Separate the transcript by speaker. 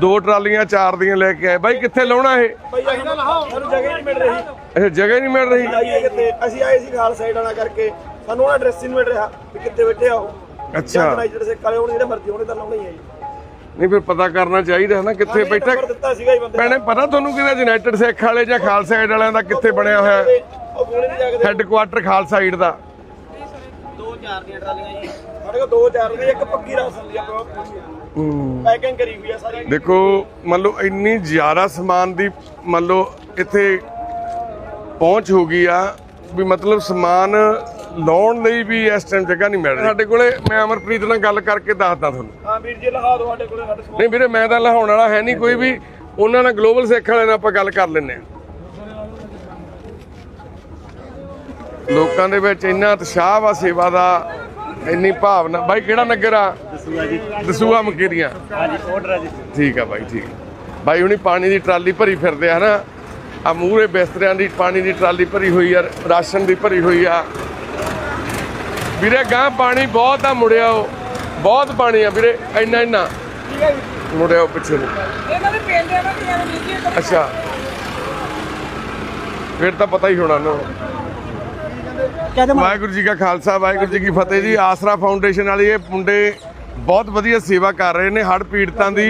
Speaker 1: ਦੋ ਟਰਾਲੀਆਂ ਚਾਰ ਦੀਆਂ ਲੈ ਕੇ ਆਏ। ਬਾਈ ਕਿੱਥੇ ਲਾਉਣਾ ਇਹ?
Speaker 2: ਸਾਨੂੰ ਜਗ੍ਹਾ ਹੀ ਨਹੀਂ ਮਿਲ ਰਹੀ।
Speaker 1: ਇਹ ਜਗ੍ਹਾ ਹੀ ਨਹੀਂ ਮਿਲ ਰਹੀ।
Speaker 2: ਆਈਏ ਕਿਤੇ ਅਸੀਂ ਆਏ ਸੀ ਖਾਲ ਸਾਈਡ ਵਾਲਾ ਕਰਕੇ। ਸਾਨੂੰ ਉਹਨਾਂ ਐਡਰੈਸ ਹੀ ਨਹੀਂ ਮਿਲ ਰਿਹਾ ਵੀ ਕਿੱਥੇ ਬੈਠੇ ਆ ਉਹ।
Speaker 1: ਅੱਛਾ।
Speaker 2: ਯੂਨਾਈਟਿਡ ਸੇ ਕਾਲੇ ਹੋਣੇ ਜਿਹੜੇ ਮਰਜ਼ੀ ਹੋਣੇ ਤਾਂ ਲਾਉਣੇ ਹੀ ਆ ਜੀ।
Speaker 1: ਨਹੀਂ ਫਿਰ ਪਤਾ ਕਰਨਾ ਚਾਹੀਦਾ ਹੈ ਨਾ ਕਿੱਥੇ ਬੈਠਾ।
Speaker 2: ਨੰਬਰ ਦਿੱਤਾ ਸੀਗਾ ਜੀ ਬੰਦੇ
Speaker 1: ਭੈਣੇ ਪਤਾ ਤੁਹਾਨੂੰ ਕਿਹਦਾ ਯੂਨਾਈਟਿਡ ਸਿੱਖ ਵਾਲੇ ਜਾਂ ਖਾਲਸਾ ਏਡ ਵਾਲਿਆਂ ਦਾ ਕਿੱਥੇ ਬਣਿਆ ਹੋਇਆ?
Speaker 2: ਤੇ ਉਹ ਕੋਲੇ ਨਹੀਂ ਜਾ ਕੇ
Speaker 1: ਹੈੱਡਕੁਆਟਰ ਖਾਲਸਾ ਏਡ ਦਾ।
Speaker 2: ਦੋ ਚਾਰ ਦੀਆਂ ਟਰਾਲੀਆਂ ਜੀ। ਸਾਡੇ ਕੋਲ ਦੋ ਚਾਰ ਨੇ ਇੱਕ ਪੱਕੀ ਰਸ ਹੁੰਦੀ ਆ। ਪੈਕਿੰਗ ਕਰੀ ਹੋਈ ਆ ਸਾਰੀ।
Speaker 1: ਦੇਖੋ ਮੰਨ ਲਓ ਇੰਨੀ ਜ਼ਿਆਦਾ ਸਮਾਨ ਦੀ ਮੰਨ ਲਓ ਇੱਥੇ ਪਹੁੰਚ ਹੋ ਗਈ ਆ ਵੀ ਮਤਲਬ ਸਮਾਨ ਲਾਉਣ ਲਈ ਵੀ ਇਸ ਟਾਈਮ ਜਗ੍ਹਾ ਨਹੀਂ ਮਿਲ ਰਹੀ। ਸਾਡੇ ਕੋਲੇ ਮੈਂ ਅਮਰਪ੍ਰੀਤ ਨਾਲ ਗੱਲ ਕਰਕੇ ਦੱਸਦਾ ਤੁਹਾਨੂੰ।
Speaker 2: ਹਾਂ ਵੀਰ ਜੀ ਲਹਾ ਦੋ ਸਾਡੇ ਕੋਲੇ ਸਾਡੇ
Speaker 1: ਨਹੀਂ ਵੀਰੇ ਮੈਂ ਤਾਂ ਲਹਾਉਣ ਵਾਲਾ ਹੈ ਨਹੀਂ ਕੋਈ ਵੀ। ਉਹਨਾਂ ਨਾਲ ਗਲੋਬਲ ਸਿੱਖ ਵਾਲਿਆਂ ਨਾਲ ਆਪਾਂ ਗੱਲ ਕਰ ਲੈਂਦੇ ਆ ਲੋਕਾਂ ਦੇ ਵਿੱਚ ਇੰਨਾ ਉਤਸ਼ਾਹ ਵਾ ਸੇਵਾ ਦਾ। ਇੰਨੀ ਭਾਵਨਾ। ਬਾਈ ਕਿਹੜਾ ਨਗਰ ਆ? ਦਸੂਆ ਜੀ। ਦਸੂਆ ਮਕੇਰੀਆਂ।
Speaker 2: ਹਾਂਜੀ ਆਰਡਰ ਆ ਜੀ।
Speaker 1: ਠੀਕ ਆ ਬਾਈ ਠੀਕ। ਬਾਈ ਹੁਣੀ ਪਾਣੀ ਦੀ ਟਰਾਲੀ ਭਰੀ ਫਿਰਦੇ ਆ ਨਾ। ਆ ਮੂਹਰੇ ਬਿਸਤਰਿਆਂ ਦੀ ਪਾਣੀ ਦੀ ਟਰਾਲੀ ਭਰੀ ਹੋਈ ਆ ਰਾਸ਼ਨ ਦੀ ਭਰੀ ਹੋਈ ਆ। ਵੀਰੇ ਗਾਂ ਪਾਣੀ ਬਹੁਤ ਆ ਮੁੜਿਆ ਉਹ ਬਹੁਤ ਪਾਣੀ ਆ ਵੀਰੇ ਇੰਨਾ ਇੰਨਾ। ਮੁੜਿਆ ਉਹ ਪਿੱਛੇ ਨੂੰ।
Speaker 3: ਇਹਨਾਂ ਦੇ ਪਿੰਡ ਇਹਨਾਂ ਦੀ ਐਵੇਂ ਨਹੀਂ ਜੀ
Speaker 1: ਅੱਛਾ। ਫਿਰ ਤਾਂ ਪਤਾ ਹੀ ਹੋਣਾ ਨਾ। ਵਾਹਿਗੁਰੂ ਜੀ ਕਾ ਖਾਲਸਾ, ਵਾਹਿਗੁਰੂ ਜੀ ਕੀ ਫਤਿਹ ਜੀ। ਆਸਰਾ ਫਾਊਂਡੇਸ਼ਨ ਵਾਲੀ ਇਹ ਮੁੰਡੇ ਬਹੁਤ ਵਧੀਆ ਸੇਵਾ ਕਰ ਰਹੇ ਨੇ, ਹੜ੍ਹ ਪੀੜਤਾਂ ਦੀ।